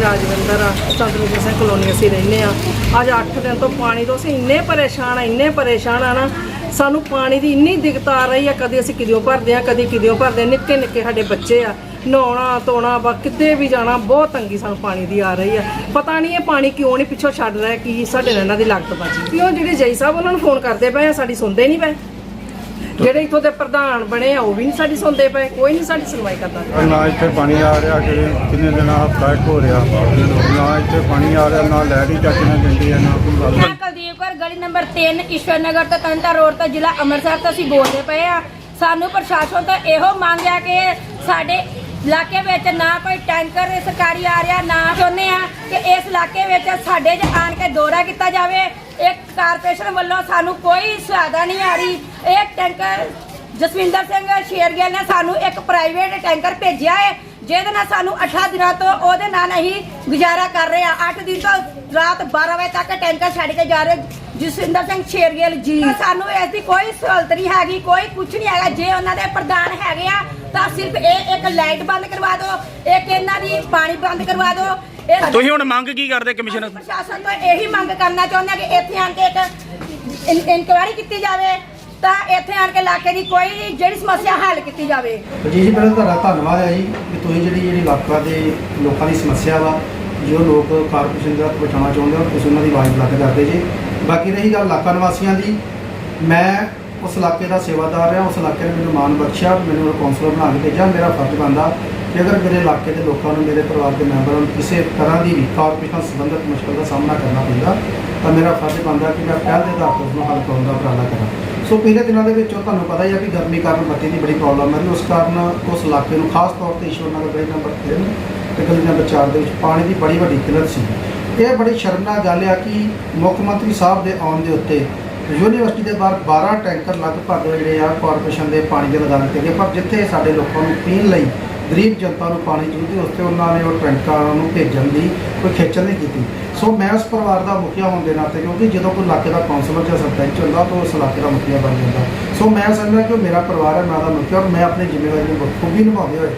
ਰਾਜਵਿੰਦਰ ਆ। ਚੰਦਰਵਿੰਦਰ ਸਿੰਘ ਕਲੋਨੀ ਅਸੀਂ ਰਹਿੰਦੇ ਆ। ਅੱਜ 8 ਦਿਨ ਤੋਂ ਪਾਣੀ ਤੋਂ ਅਸੀਂ ਇੰਨੇ ਪਰੇਸ਼ਾਨ ਆ, ਇੰਨੇ ਪਰੇਸ਼ਾਨ ਆ ਨਾ। ਸਾਨੂੰ ਪਾਣੀ ਦੀ ਇੰਨੀ ਦਿੱਕਤ ਆ ਰਹੀ ਆ, ਕਦੇ ਅਸੀਂ ਕਿਦਿਓ ਭਰਦੇ ਆ, ਕਦੇ ਕਿਦਿਓ ਭਰਦੇ ਆ। ਨਿੱਕੇ ਨਿੱਕੇ ਸਾਡੇ ਬੱਚੇ ਆ। ਨਹਾਉਣਾ, ਧੋਣਾ, ਬਾ ਕਿਤੇ ਵੀ ਜਾਣਾ, ਬਹੁਤ ਤੰਗੀ ਸਾਨੂੰ ਪਾਣੀ ਦੀ ਆ ਰਹੀ ਆ। ਪਤਾ ਨਹੀਂ ਇਹ ਪਾਣੀ ਕਿਉਂ ਨਹੀਂ ਪਿੱਛੋਂ ਛੱਡ ਰਿਹਾ, ਕੀ ਸਾਡੇ ਨਾਲ ਇਹਨਾਂ ਦੀ ਲਾਗਤ ਬਾਜੀ ਕਿਉਂ? ਜਿਹੜੇ ਜਈ ਸਾਹਿਬ ਉਹਨਾਂ ਨੂੰ ਫੋਨ ਕਰਦੇ ਪਏ ਆ, ਸਾਡੀ ਸੁਣਦੇ ਨਹੀਂ ਪਏ। ਜਿਹੜੇ ਇੱਥੋਂ ਦੇ ਪ੍ਰਧਾਨ ਬਣੇ ਆ ਉਹ ਵੀ ਨਹੀਂ ਸਾਡੀ ਸੁਣਦੇ ਪਏ ਕੋਈ ਨਹੀਂ ਸਾਡੀ ਸੁਣਵਾਈ ਕਰਦਾ। ਨਾ ਇੱਥੇ ਪਾਣੀ ਆ ਰਿਹਾ ਕਿ ਕਿੰਨੇ ਦਿਨਾਂ ਹਫਤਾ ਇੱਕ ਹੋ ਰਿਹਾ। ਨਾ ਇੱਥੇ ਪਾਣੀ ਆ ਰਿਹਾ ਨਾ ਲਾਈਟ ਹੀ ਚੱਕ ਨਾ ਦਿੰਦੀ ਹੈ ਨਾ ਕੋਈ ਗੱਲ। ਮੈਂ ਕੁਲਦੀਪ ਕੌਰ ਗਲੀ ਨੰਬਰ 3 ਈਸ਼ਵਰ ਨਗਰ ਤੋਂ ਤੰਤਾ ਰੋਡ ਤੋਂ ਜ਼ਿਲ੍ਹਾ ਅੰਮ੍ਰਿਤਸਰ ਤੋਂ ਅਸੀਂ ਬੋਲਦੇ ਪਏ ਆ। ਸਾਨੂੰ ਪ੍ਰਸ਼ਾਸਨ ਤੋਂ ਇਹੋ ਮੰਗ ਆ ਕਿ ਸਾਡੇ ਇਲਾਕੇ ਵਿੱਚ ਨਾ ਕੋਈ ਟੈਂਕਰ ਸਰਕਾਰੀ ਆ ਰਿਹਾ ਨਾ ਚਾਹੁੰਦੇ ਆ ਕਿ ਇਸ ਇਲਾਕੇ ਵਿੱਚ ਸਾਡੇ 'ਚ ਆਣ ਕੇ ਦੌਰਾ ਕੀਤਾ ਜਾਵੇ। ਇੱਕ ਕਾਰਪੋਰੇਸ਼ਨ ਵੱਲੋਂ ਸਾਨੂੰ ਕੋਈ ਸਹਾਇਤਾ ਨਹੀਂ ਆ ਰਹੀ। ਇਹ ਟੈਂਕਰ ਜਸਵਿੰਦਰ ਸਿੰਘ ਸ਼ੇਰਗਿੱਲ ਨੇ ਸਾਨੂੰ ਇੱਕ ਪ੍ਰਾਈਵੇਟ ਟੈਂਕਰ ਭੇਜਿਆ ਹੈ, ਜਿਹਦੇ ਨਾਲ ਸਾਨੂੰ 8 ਦਿਨਾਂ ਤੋਂ ਉਹਦੇ ਨਾਲ ਅਸੀਂ ਗੁਜ਼ਾਰਾ ਕਰ ਰਹੇ ਆ 8 ਦਿਨ ਤੋਂ ਰਾਤ 12 ਵਜੇ ਤੱਕ ਟੈਂਕਰ ਛੱਡ ਕੇ ਜਾ ਰਹੇ ਜਸਵਿੰਦਰ ਸਿੰਘ ਸ਼ੇਰਗਿੱਲ ਜੀ। ਸਾਨੂੰ ਇਸ ਦੀ ਕੋਈ ਸਹੂਲਤ ਨਹੀਂ ਹੈਗੀ, ਕੋਈ ਕੁਝ ਨਹੀਂ ਹੈਗਾ। ਜੇ ਉਹਨਾਂ ਦੇ ਪ੍ਰਧਾਨ ਹੈਗੇ ਆ, ਤਾਂ ਸਿਰਫ ਇਹ ਇੱਕ ਲਾਈਟ ਬੰਦ ਕਰਵਾ ਦਿਓ ਦੀ ਪਾਣੀ ਬੰਦ ਕਰਵਾ ਦਿਓ। ਇਹ ਤੁਸੀਂ ਹੁਣ ਮੰਗ ਕੀ ਕਰਦੇ ਕਮਿਸ਼ਨਰ? ਪ੍ਰਸ਼ਾਸਨ ਤੋਂ ਇਹੀ ਮੰਗ ਕਰਨਾ ਚਾਹੁੰਦੇ ਆ ਕਿ ਇੱਥੇ ਆਣ ਕੇ ਇੱਕ ਇਨਕੁਆਇਰੀ ਕੀਤੀ ਜਾਵੇ। ਤਾਂ ਇੱਥੇ ਆਣ ਕੇ ਇਲਾਕੇ ਦੀ ਕੋਈ ਜਿਹੜੀ ਸਮੱਸਿਆ ਹੱਲ ਕੀਤੀ ਜਾਵੇ। ਜੀ ਜੀ ਪਹਿਲਾਂ ਤੁਹਾਡਾ ਧੰਨਵਾਦ ਹੈ ਜੀ ਕਿ ਤੁਸੀਂ ਜਿਹੜੀ ਜਿਹੜੀ ਇਲਾਕਾ ਦੇ ਲੋਕਾਂ ਦੀ ਸਮੱਸਿਆ ਵਾ ਜੋ ਲੋਕ ਕਾਰਪੋਰੇਸ਼ਨ ਦਾ ਪਹੁੰਚਾਉਣਾ ਚਾਹੁੰਦੇ ਹੋ ਤੁਸੀਂ ਉਹਨਾਂ ਦੀ ਆਵਾਜ਼ ਬੁਲੰਦ ਕਰਦੇ ਜੀ। ਬਾਕੀ ਰਹੀ ਗੱਲ ਇਲਾਕਾ ਨਿਵਾਸੀਆਂ ਦੀ ਮੈਂ ਉਸ ਇਲਾਕੇ ਦਾ ਸੇਵਾਦਾਰ ਹਾਂ ਉਸ ਇਲਾਕੇ ਨੇ ਮੈਨੂੰ ਮਾਣ ਬਖਸ਼ਿਆ ਮੈਨੂੰ ਕੌਂਸਲਰ ਬਣਾ ਕੇ ਭੇਜਿਆ ਮੇਰਾ ਫਰਜ਼ ਬਣਦਾ ਕਿ ਅਗਰ ਮੇਰੇ ਇਲਾਕੇ ਦੇ ਲੋਕਾਂ ਨੂੰ, ਮੇਰੇ ਪਰਿਵਾਰ ਦੇ ਮੈਂਬਰਾਂ ਨੂੰ ਕਿਸੇ ਤਰ੍ਹਾਂ ਦੀ ਵੀ ਕਾਰਪੋਰੇਸ਼ਨ ਸੰਬੰਧਿਤ ਮੁਸ਼ਕਲ ਦਾ ਸਾਹਮਣਾ ਕਰਨਾ ਪੈਂਦਾ ਤਾਂ ਮੇਰਾ ਫਰਜ਼ ਬਣਦਾ ਕਿ ਮੈਂ ਪਹਿਲ ਦੇ ਆਧਾਰ ਤੇ ਉਸਨੂੰ ਹੱਲ ਕਰਨ ਦਾ ਉਪਰਾਲਾ ਕਰਾਂ। ਸੋ ਪਿਛਲੇ ਦਿਨਾਂ ਦੇ ਵਿੱਚ ਤੁਹਾਨੂੰ ਪਤਾ ਹੀ ਆ ਕਿ ਗਰਮੀ ਕਾਰਨ ਬੱਤੀ ਦੀ ਬੜੀ ਪ੍ਰੋਬਲਮ ਹੈ ਉਸ ਕਾਰਨ ਉਸ ਇਲਾਕੇ ਨੂੰ ਖਾਸ ਤੌਰ ਤੇ ਈਸ਼ਵਰ ਨਗਰ ਗਲੀ ਨੰਬਰ 3 ਤੇ ਗਲੀ ਨੰਬਰ 4 ਦੇ ਵਿੱਚ ਪਾਣੀ ਦੀ ਬੜੀ ਵੱਡੀ ਕਿੱਲਤ ਸੀ। ਇਹ ਬੜੀ ਸ਼ਰਮਨਾਕ ਗੱਲ ਆ ਕਿ ਮੁੱਖ ਮੰਤਰੀ ਸਾਹਿਬ ਦੇ ਆਉਣ ਦੇ ਉੱਤੇ ਯੂਨੀਵਰਸਿਟੀ ਦੇ ਬਾਹਰ 12 ਟੈਂਕਰ ਲਗਭਗ ਜਿਹੜੇ ਆ ਕਾਰਪੋਰੇਸ਼ਨ ਦੇ ਪਾਣੀ ਦੇ ਲਗਾ ਦਿੱਤੇ ਗਏ। ਪਰ ਜਿੱਥੇ ਸਾਡੇ ਲੋਕਾਂ ਨੂੰ ਪੀਣ ਲਈ ਗਰੀਬ ਜਨਤਾ ਨੂੰ ਪਾਣੀ ਚਾਹੀਦੀ 'ਤੇ ਉਹਨਾਂ ਨੇ ਉਹ ਟੈਂਕਰਾਂ ਨੂੰ ਭੇਜਣ ਦੀ, ਕੋਈ ਖੇਚਲ ਨਹੀਂ ਕੀਤੀ। ਸੋ ਮੈਂ ਉਸ ਪਰਿਵਾਰ ਦਾ ਮੁਖੀਆ ਹੋਣ ਦੇ ਨਾਤੇ, ਕਿਉਂਕਿ ਜਦੋਂ ਕੋਈ ਇਲਾਕੇ ਦਾ ਕੌਂਸਲਰ ਜਾਂ ਸਰਪੰਚ ਹੁੰਦਾ, ਤਾਂ ਉਸ ਇਲਾਕੇ ਦਾ ਮੁਖੀਆ ਬਣ ਜਾਂਦਾ। ਸੋ ਮੈਂ ਸਮਝਦਾ ਕਿ ਉਹ ਮੇਰਾ ਪਰਿਵਾਰ ਹੈ, ਮੈਂ ਦਾ ਮੁਖੀਆ, ਔਰ ਮੈਂ ਆਪਣੀ ਜ਼ਿੰਮੇਵਾਰੀ ਨੂੰ ਬਖੂਬੀ ਨਿਭਾਉਂਦੇ ਹੋਏ,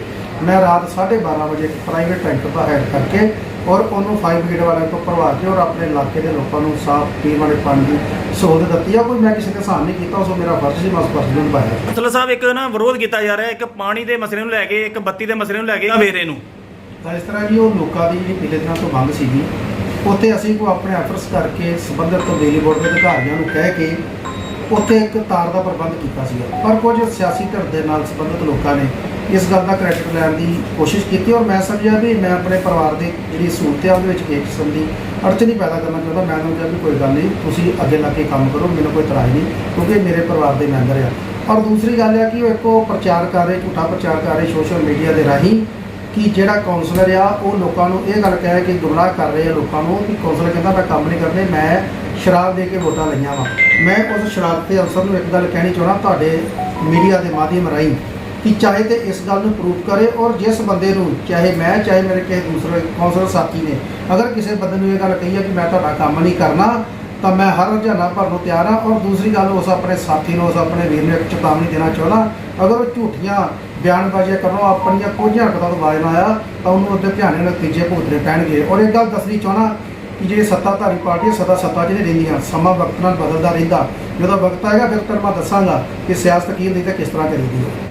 ਮੈਂ ਰਾਤ 12:30 ਵਜੇ ਇੱਕ ਪ੍ਰਾਈਵੇਟ ਟੈਂਕਰ ਦਾ ਹੈਡ ਕਰਕੇ ਔਰ ਉਹਨੂੰ 5 ਬ੍ਰਿਗੇਡ ਵਾਲਿਆਂ ਤੋਂ ਭਰਵਾ ਕੇ ਔਰ ਆਪਣੇ ਇਲਾਕੇ ਦੇ ਲੋਕਾਂ ਨੂੰ ਸਾਫ਼ ਪੀਣ ਵਾਲੇ ਪਾਣੀ ਦੀ ਸਹੂਲਤ ਦਿੱਤੀ ਆ। ਕੋਈ ਮੈਂ ਕਿਸੇ ਦੇ ਸਾਹਮਣੇ ਨਹੀਂ ਕੀਤਾ ਉਸ ਮੇਰਾ ਫਰਜ਼ ਸੀ ਮੈਂ ਉਸ ਫਰਜ਼ ਨੂੰ ਨਿਭਾਇਆ। ਮਸਲਾ ਸਾਹਿਬ ਇੱਕ ਨਾ ਵਿਰੋਧ ਕੀਤਾ ਜਾ ਰਿਹਾ ਇੱਕ ਪਾਣੀ ਦੇ ਮਸਲੇ ਨੂੰ ਲੈ ਕੇ ਇੱਕ ਬੱਤੀ ਦੇ ਮਸਲੇ ਨੂੰ ਲੈ ਕੇ ਵੇਰੇ ਨੂੰ। ਤਾਂ ਇਸ ਤਰ੍ਹਾਂ ਜੀ ਉਹ ਲੋਕਾਂ ਦੀ ਜਿਹੜੀ ਪਿਛਲੇ ਦਿਨਾਂ ਤੋਂ ਮੰਗ ਸੀਗੀ। ਉੱਥੇ ਅਸੀਂ ਕੋਈ ਆਪਣੇ ਐਫਰਟਸ ਕਰਕੇ ਸੰਬੰਧਿਤ ਬਿਜਲੀ ਬੋਰਡ ਦੇ ਅਧਿਕਾਰੀਆਂ ਨੂੰ ਕਹਿ ਕੇ ਉੱਥੇ ਇੱਕ ਤਾਰ ਦਾ ਪ੍ਰਬੰਧ ਕੀਤਾ ਸੀਗਾ। ਪਰ ਕੁਝ ਸਿਆਸੀ ਧਿਰ ਦੇ ਨਾਲ ਸੰਬੰਧਿਤ ਲੋਕਾਂ ਨੇ ਇਸ ਗੱਲ ਦਾ ਕ੍ਰੈਡਿਟ ਲੈਣ ਦੀ ਕੋਸ਼ਿਸ਼ ਕੀਤੀ ਔਰ ਮੈਂ ਸਮਝਿਆ ਵੀ ਮੈਂ ਆਪਣੇ ਪਰਿਵਾਰ ਦੀ ਜਿਹੜੀ ਸਹੂਲਤ ਹੈ ਉਹਦੇ ਵਿੱਚ ਕਿਸੇ ਕਿਸਮ ਦੀ ਅੜਚਨ ਨਹੀਂ ਪੈਦਾ ਕਰਨਾ ਚਾਹੁੰਦਾ। ਮੈਂ ਉਹਨੂੰ ਕਿਹਾ ਵੀ ਕੋਈ ਗੱਲ ਨਹੀਂ, ਤੁਸੀਂ ਅੱਗੇ ਲੱਗ ਕੇ ਕੰਮ ਕਰੋ, ਮੈਨੂੰ ਕੋਈ ਇਤਰਾਜ਼ ਨਹੀਂ ਕਿਉਂਕਿ ਮੇਰੇ ਪਰਿਵਾਰ ਦੇ ਮੈਂਬਰ ਆ। ਔਰ ਦੂਸਰੀ ਗੱਲ ਹੈ ਕਿ ਉਹ ਇੱਕੋ ਪ੍ਰਚਾਰ ਕਰ ਰਹੇ, ਝੂਠਾ ਪ੍ਰਚਾਰ ਕਰ ਰਹੇ ਸੋਸ਼ਲ ਮੀਡੀਆ ਦੇ ਰਾਹੀਂ ਕਿ ਜਿਹੜਾ ਕਾਉਂਸਲਰ ਆ, ਉਹ ਲੋਕਾਂ ਨੂੰ ਇਹ ਗੱਲ ਕਹਿ ਕੇ ਗੁੰਮਰਾਹ ਕਰ ਰਹੇ ਆ ਲੋਕਾਂ ਨੂੰ ਕਿ ਕਾਉਂਸਲਰ ਕਹਿੰਦਾ, ਮੈਂ ਕੰਮ ਨਹੀਂ ਕਰਦੇ ਮੈਂ ਸ਼ਰਾਬ ਦੇ ਕੇ ਵੋਟਾਂ ਲਈਆਂ ਵਾ। ਮੈਂ ਉਸ ਸ਼ਰਾਬ ਤੇ ਅਫਸਰ ਨੂੰ ਇੱਕ ਗੱਲ ਕਹਿਣੀ ਚਾਹਣਾ ਤੁਹਾਡੇ ਮੀਡੀਆ ਦੇ ਮਾਧਿਅਮ ਰਾਹੀਂ ਕਿ ਚਾਹੇ ਤੇ ਇਸ ਗੱਲ ਨੂੰ ਪ੍ਰੂਫ ਕਰੇ ਔਰ ਜਿਸ ਬੰਦੇ ਨੂੰ, ਚਾਹੇ ਮੈਂ, ਚਾਹੇ ਮੇਰੇ ਕਿਸੇ ਦੂਸਰੇ ਕੌਂਸਲਰ ਸਾਥੀ ਨੇ, ਅਗਰ ਕਿਸੇ ਬੰਦੇ ਨੂੰ ਇਹ ਗੱਲ ਕਹੀ ਹੈ ਕਿ ਮੈਂ ਤੁਹਾਡਾ ਕੰਮ ਨਹੀਂ ਕਰਨਾ, ਤਾਂ ਮੈਂ ਹਰ ਰੁਝਾਨਾ ਭਰਨ ਨੂੰ ਤਿਆਰ ਹਾਂ ਔਰ ਦੂਸਰੀ ਗੱਲ ਉਸ ਆਪਣੇ ਸਾਥੀ ਨੂੰ, ਉਸ ਆਪਣੇ ਵੀਰ ਨੂੰ ਇੱਕ ਚੇਤਾਵਨੀ ਦੇਣਾ ਚਾਹੁੰਦਾ, ਅਗਰ ਉਹ ਝੂਠੀਆਂ ਬਿਆਨਬਾਜ਼ੀਆਂ ਕਰਨੋਂ ਆਪਣੀਆਂ ਕੁਝ ਹਰਕਤਾਂ ਤੋਂ ਬਾਜ ਨਾ ਆਇਆ, ਤਾਂ ਉਹਨੂੰ ਉਹਦੇ ਧਿਆਨ ਨਤੀਜੇ ਭੁਗਤਣੇ ਪੈਣਗੇ। ਔਰ ਇਹ ਗੱਲ ਦੱਸਣੀ ਚਾਹਣਾ ਕਿ ਜਿਹੜੀ ਸੱਤਾਧਾਰੀ ਪਾਰਟੀ ਸਦਾ ਸੱਤਾ 'ਚ ਨਹੀਂ ਰਹਿੰਦੀਆਂ, ਸਮਾਂ ਵਕਤ ਨਾਲ ਬਦਲਦਾ ਰਹਿੰਦਾ। ਜਦੋਂ ਵਕਤ ਆਏਗਾ, ਫਿਰ ਤੁਹਾਨੂੰ ਮੈਂ ਦੱਸਾਂਗਾ ਕਿ ਸਿਆਸਤ ਕੀ ਹੁੰਦੀ ਤੇ ਕਿਸ ਤਰ੍ਹਾਂ ਕਰੀਦੀ ਹੈ।